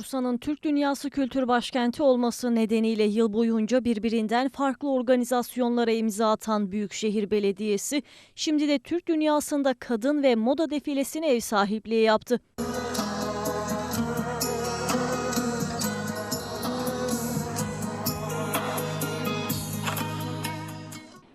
Bursa'nın Türk Dünyası Kültür Başkenti olması nedeniyle yıl boyunca birbirinden farklı organizasyonlara imza atan Büyükşehir Belediyesi, şimdi de Türk Dünyası'nda kadın ve moda defilesine ev sahipliği yaptı.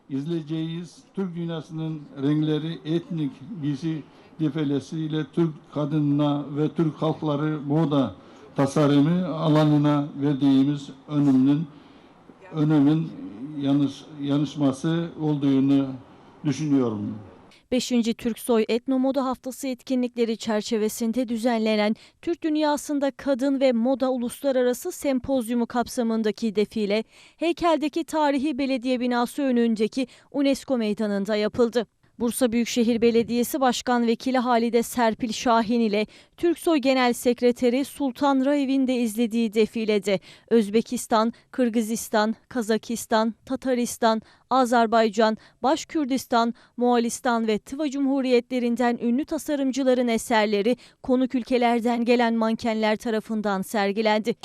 izleyeceğiz. Türk dünyasının renkleri etnik giysi defilesiyle Türk kadınına ve Türk halkları moda tasarımı alanına verdiğimiz öneminin önemin yanlış yanlışması olduğunu düşünüyorum. 5. Türksoy Etnomoda Haftası etkinlikleri çerçevesinde düzenlenen Türk Dünyası'nda Kadın ve Moda Uluslararası Sempozyumu kapsamındaki defile, heykeldeki tarihi belediye binası önündeki UNESCO meydanında yapıldı. Bursa Büyükşehir Belediyesi Başkan Vekili Halide Serpil Şahin ile Türksoy Genel Sekreteri Sultan Raev'in de izlediği defilede Özbekistan, Kırgızistan, Kazakistan, Tataristan, Azerbaycan, Başkürdistan, Moğolistan ve Tıva Cumhuriyetlerinden ünlü tasarımcıların eserleri konuk ülkelerden gelen mankenler tarafından sergilendi.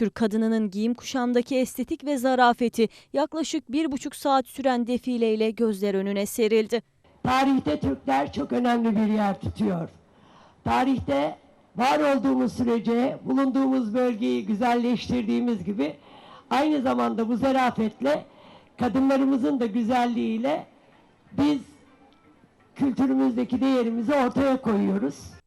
Türk kadınının giyim kuşamdaki estetik ve zarafeti yaklaşık bir buçuk saat süren defileyle gözler önüne serildi. Tarihte Türkler çok önemli bir yer tutuyor. Tarihte var olduğumuz sürece bulunduğumuz bölgeyi güzelleştirdiğimiz gibi aynı zamanda bu zarafetle kadınlarımızın da güzelliğiyle biz kültürümüzdeki değerimizi ortaya koyuyoruz.